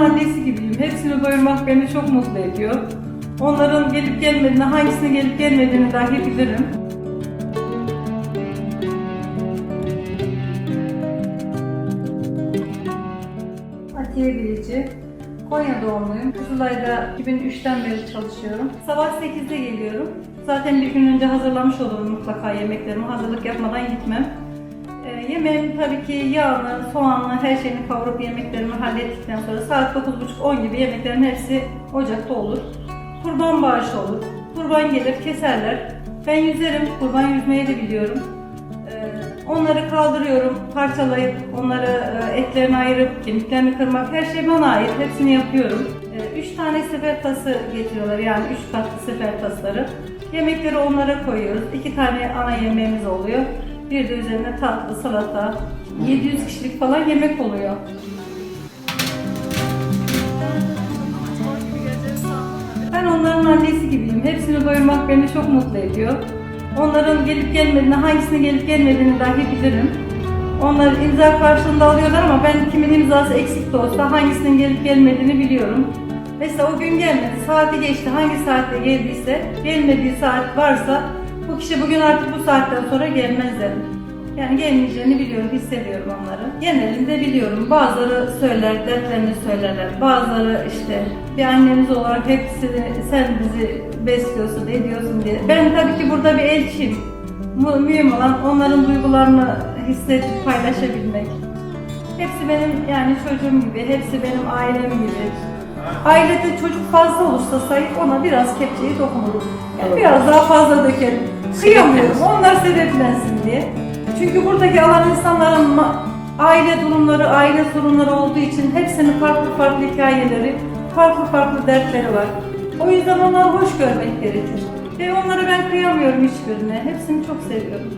annesi gibiyim. Hepsini doyurmak beni çok mutlu ediyor. Onların gelip gelmediğini, hangisinin gelip gelmediğini dahi bilirim. Atiye Bilici. Konya doğumluyum. Kızılay'da 2003'ten beri çalışıyorum. Sabah 8'de geliyorum. Zaten bir gün önce hazırlamış olurum mutlaka yemeklerimi. Hazırlık yapmadan gitmem. Yemeğim tabii ki yağını, soğanlı, her şeyini kavurup yemeklerimi hallettikten sonra saat 9.30-10 gibi yemeklerin hepsi ocakta olur. Kurban bağışı olur. Kurban gelir, keserler. Ben yüzerim, kurban yüzmeyi de biliyorum. Ee, Onları kaldırıyorum, parçalayıp onları e, etlerini ayırıp kemiklerini kırmak her şey bana ait. Hepsini yapıyorum. Ee, Üç tane sefer tası getiriyorlar yani üç katlı sefer tasları. Yemekleri onlara koyuyoruz. İki tane ana yemeğimiz oluyor. Bir de üzerine tatlı, salata. 700 kişilik falan yemek oluyor. Ben onların annesi gibiyim. Hepsini doyurmak beni çok mutlu ediyor. Onların gelip gelmediğini, hangisinin gelip gelmediğini dahi bilirim. Onlar imza karşılığında alıyorlar ama ben kimin imzası eksik de olsa hangisinin gelip gelmediğini biliyorum. Mesela o gün gelmedi, saati geçti, hangi saatte geldiyse, gelmediği saat varsa bu kişi bugün artık bu saatten sonra gelmez derim. Yani gelmeyeceğini biliyorum, hissediyorum onları. Genelinde biliyorum. Bazıları söyler, dertlerini söylerler. Bazıları işte bir annemiz olarak hepsini sen bizi besliyorsun, ediyorsun diye. Ben tabii ki burada bir elçiyim. Mühim olan onların duygularını hissedip paylaşabilmek. Hepsi benim yani çocuğum gibi, hepsi benim ailem gibi. Ailede çocuk fazla olursa sayıp ona biraz kepçeyi dokunurum. Yani biraz daha fazla dökerim. Kıyamıyorum, onlar sebeplensin diye. Çünkü buradaki alan insanların aile durumları, aile sorunları olduğu için hepsinin farklı farklı hikayeleri, farklı farklı dertleri var. O yüzden onları hoş görmek gerekir. Ve onları ben kıyamıyorum hiçbirine. Hepsini çok seviyorum.